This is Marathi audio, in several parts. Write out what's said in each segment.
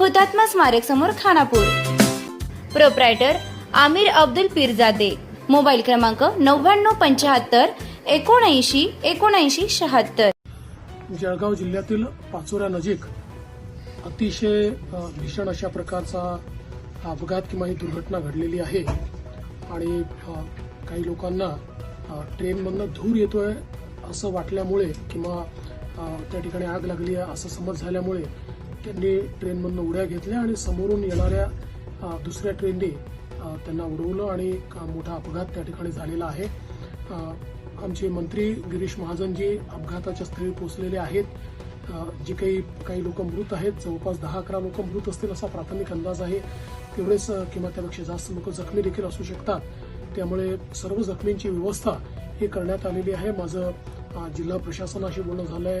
हुतात्मा स्मारक समोर खानापूर. प्रोप्रायटर आमिर अब्दुल पिरजादे. मोबाईल क्रमांक नव्याण्णव पंच्याहत्तर एकोणऐंशी एकोणऐंशी शहात्तर. जळगाव जिल्ह्यातील पाचोऱ्या नजीक अतिशय भीषण अशा प्रकारचा अपघात किंवा ही दुर्घटना घडलेली आहे. आणि काही लोकांना ट्रेनमधनं धूर येतोय असं वाटल्यामुळे किंवा त्या ठिकाणी आग लागली आहे असं समज झाल्यामुळे त्यांनी ट्रेनमधनं उड्या घेतल्या आणि समोरून येणाऱ्या दुसऱ्या ट्रेनने त्यांना उडवलं आणि मोठा अपघात त्या ठिकाणी झालेला आहे. आमचे मंत्री गिरीश महाजनजी अपघाताच्या स्थळी पोहोचलेले आहेत. जे काही काही लोक मृत आहेत जवळपास दहा अकरा लोक मृत असतील असा प्राथमिक अंदाज आहे. तेवढेच किंवा त्यापेक्षा जास्त लोक जखमी देखील असू शकतात. त्यामुळे सर्व जखमींची व्यवस्था ही करण्यात आलेली आहे. माझं जिल्हा प्रशासनाशी बोलणं झालं आहे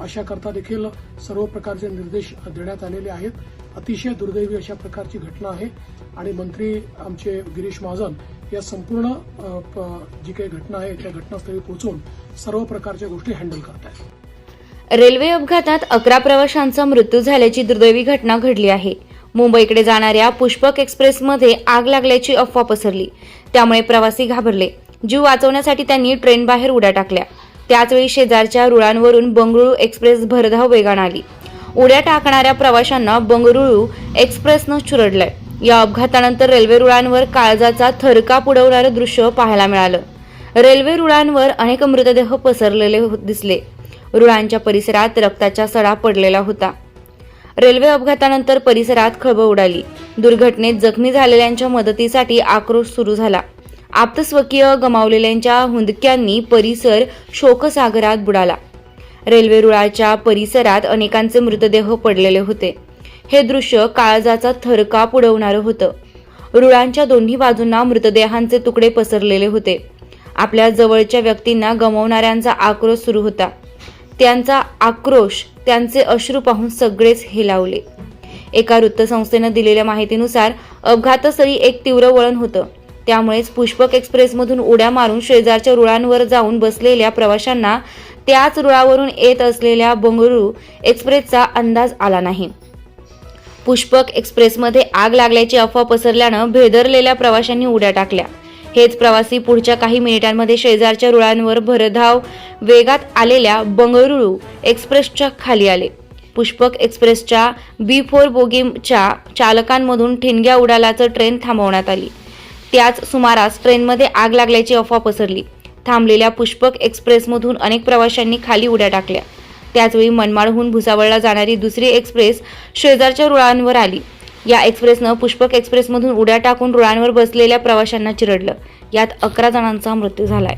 अशा करता देखील सर्व प्रकारचे निर्देश देण्यात आलेले आहेत. अतिशय दुर्दैवी अशा प्रकारची घटना आहे. आणि मंत्री आमचे गिरीश महाजन या संपूर्ण प- जी काही घटना आहे त्या घटनास्थळी पोहोचून सर्व प्रकारच्या गोष्टी हँडल करत आहेत. रेल्वे अपघातात अकरा प्रवाशांचा मृत्यू झाल्याची दुर्दैवी घटना घडली आहे. मुंबईकडे जाणाऱ्या पुष्पक एक्सप्रेसमध्ये आग लागल्याची अफवा पसरली. त्यामुळे प्रवासी घाबरले. जीव वाचवण्यासाठी त्यांनी ट्रेन बाहेर उड्या टाकल्या. त्याचवेळी शेजारच्या रुळांवरून बंगळुरू एक्सप्रेस भरधाव वेगानं आली. उड्या टाकणाऱ्या प्रवाशांना बंगळुरू एक्सप्रेसनं चुरडलंय. या अपघातानंतर रेल्वे रुळांवर काळजाचा थरकाप उडवणारं दृश्य पाहायला मिळालं. रेल्वे रुळांवर अनेक मृतदेह पसरलेले हो- दिसले. रुळांच्या परिसरात रक्ताचा सडा पडलेला होता. रेल्वे अपघातानंतर परिसरात खळबळ उडाली. दुर्घटनेत जखमी झालेल्यांच्या मदतीसाठी आक्रोश सुरू झाला. आप्तस्वकीय गमावलेल्यांच्या हुंदक्यांनी परिसर शोकसागरात बुडाला. रेल्वे रुळाच्या परिसरात अनेकांचे मृतदेह पडलेले होते. हे दृश्य काळजाचा थरकाप उडवणारं होतं. रुळांच्या दोन्ही बाजूंना मृतदेहांचे तुकडे पसरलेले होते. आपल्या जवळच्या व्यक्तींना गमावणाऱ्यांचा आक्रोश सुरू होता. त्यांचा आक्रोश त्यांचे अश्रू पाहून सगळेच हेलावले. एका वृत्तसंस्थेनं दिलेल्या माहितीनुसार अपघातस्थळी एक तीव्र वळण होतं. त्यामुळेच पुष्पक एक्सप्रेसमधून उड्या मारून शेजारच्या रुळांवर जाऊन बसलेल्या प्रवाशांना त्याच रुळावरून येत असलेल्या बंगळुरू एक्सप्रेसचा अंदाज आला नाही. पुष्पक एक्सप्रेसमध्ये आग लागल्याची अफवा पसरल्यानं भेदरलेल्या प्रवाशांनी उड्या टाकल्या. हेच प्रवासी पुढच्या काही मिनिटांमध्ये शेजारच्या रुळांवर भरधाव वेगात आलेल्या बंगळुरू एक्सप्रेसच्या खाली आले. पुष्पक एक्सप्रेसच्या बी फोर बोगीच्या चालकांमधून ठिणग्या उडालाचं ट्रेन थांबवण्यात आली. त्याच सुमारास ट्रेनमध्ये आग लागल्याची अफवा पसरली. थांबलेल्या पुष्पक एक्सप्रेसमधून अनेक प्रवाशांनी खाली उड्या टाकल्या. त्याचवेळी मनमाडहून भुसावळला जाणारी दुसरी एक्सप्रेस शेजारच्या रुळांवर आली. या एक्सप्रेसनं पुष्पक एक्सप्रेसमधून उड्या टाकून रुळांवर बसलेल्या प्रवाशांना चिरडलं. यात अकरा जणांचा मृत्यू झालाय.